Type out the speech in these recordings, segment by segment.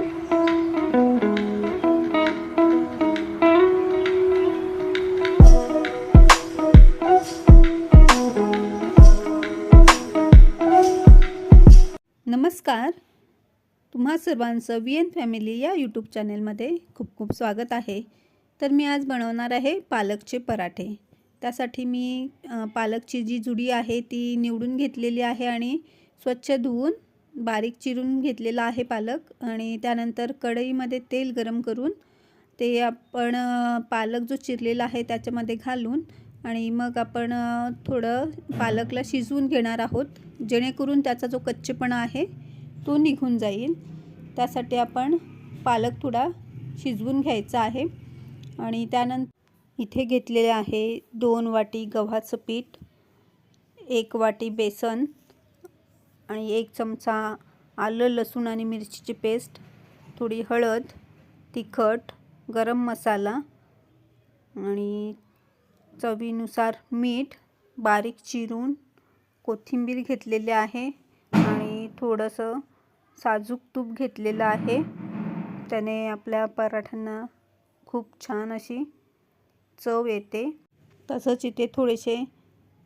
नमस्कार. तुम्हा सर्वांचं वी एन फॅमिली या यूट्यूब चॅनेलमध्ये खूप खूप स्वागत आहे. तर मी आज बनवणार आहे पालकचे पराठे. त्यासाठी मी पालकची जी जुडी आहे ती निवडून घेतलेली आहे आणि स्वच्छ धुवून बारीक चिरून घेतलेला आहे पालक आणि त्यानंतर कढईमध्ये तेल गरम करून ते आपण पालक जो चिरलेला आहे त्याच्यामध्ये घालून आणि मग आपण थोडं पालकला शिजवून घेणार आहोत. जेणेकरून त्याचा जो कच्चेपणा आहे तो निघून जाईल. त्यासाठी आपण पालक थोडा शिजवून घ्यायचा आहे आणि त्यानंतर इथे घेतलेले आहे दोन वाटी गव्हाचं पीठ एक वाटी बेसन आणि एक चमचा आलं लसूण आणि मिरचीची पेस्ट थोडी हळद तिखट गरम मसाला आणि चवीनुसार मीठ बारीक चिरून कोथिंबीर घेतलेली आहे आणि थोडंसं साजूक तूप घेतलेलं आहे. त्याने आपल्या पराठ्यांना खूप छान अशी चव येते. तसंच इथे थोडेसे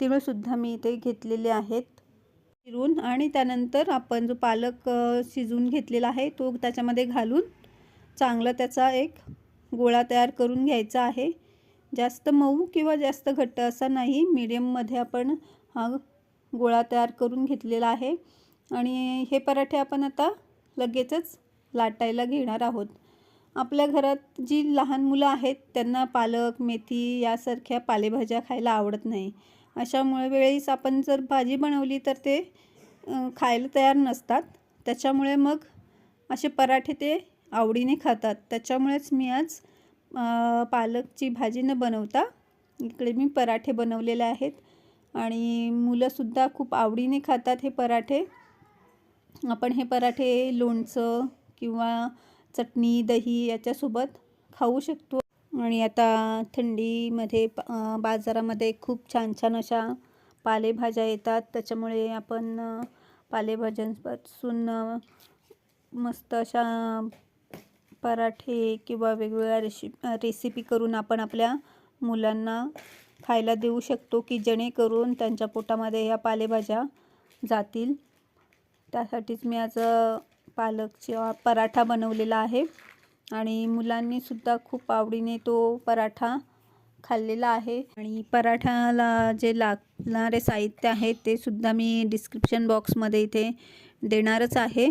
तिळसुद्धा मी इथे घेतलेले आहेत. चिरून आणि त्यानंतर आपण जो पालक शिजवून घेतलेला आहे तो त्याच्यामध्ये घालून चांगला त्याचा एक गोळा तयार करून घ्यायचा आहे. जास्त मऊ किंवा जास्त घट्ट असा नाही. मीडियममध्ये आपण हा गोळा तयार करून घेतलेला आहे. आणि हे पराठे आपण आता लगेचच लाटायला घेणार आहोत. आपल्या घरात जी लहान मुलं आहेत त्यांना पालक मेथी यासारख्या पालेभाज्या खायला आवडत नाही. अशामुळे वेळेस आपण जर भाजी बनवली तर ते खायला तयार नसतात. त्याच्यामुळे मग असे पराठे ते आवडीने खातात. त्याच्यामुळेच मी आज पालकची भाजी न बनवता इकडे मी पराठे बनवलेले आहेत. आणि मुलंसुद्धा खूप आवडीने खातात हे पराठे. आपण हे पराठे लोणचं किंवा चटणी दही याच्यासोबत खाऊ शकतो. आणि आता थंडीमध्ये बाजारामध्ये खूप छान छान अशा पालेभाज्या येतात. त्याच्यामुळे आपण पालेभाज्यांपासून मस्त अशा पराठे किंवा वेगवेगळ्या रेशि रेसिपी करून आपण आपल्या मुलांना खायला देऊ शकतो की जेणेकरून त्यांच्या पोटामध्ये ह्या पालेभाज्या जातील. त्यासाठीच मी आज पालकचा पराठा बनवलेला आहे. आणि मुलांनीसुद्धा खूप आवडीने तो पराठा खाल्लेला आहे. आणि पराठाला जे लागणारे साहित्य आहे ते सुद्धा मी डिस्क्रिप्शन बॉक्समध्ये इथे देणारच आहे.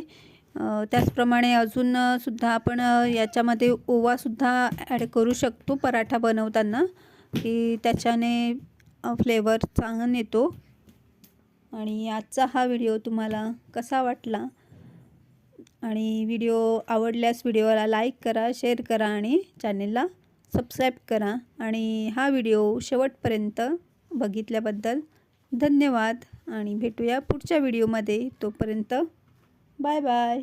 त्याचप्रमाणे अजून सुद्धा आपण याच्यामध्ये ओवासुद्धा ॲड करू शकतो पराठा बनवताना की त्याच्याने फ्लेवर चांगला येतो. आणि आजचा हा व्हिडिओ तुम्हाला कसा वाटला? आणि व्हिडिओ आवडल्यास व्हिडिओला लाईक करा शेअर करा आणि चॅनेलला सबस्क्राईब करा. आणि हा व्हिडिओ शेवटपर्यंत बघितल्याबद्दल धन्यवाद. आणि भेटूया पुढच्या व्हिडिओमध्ये. तोपर्यंत बाय बाय.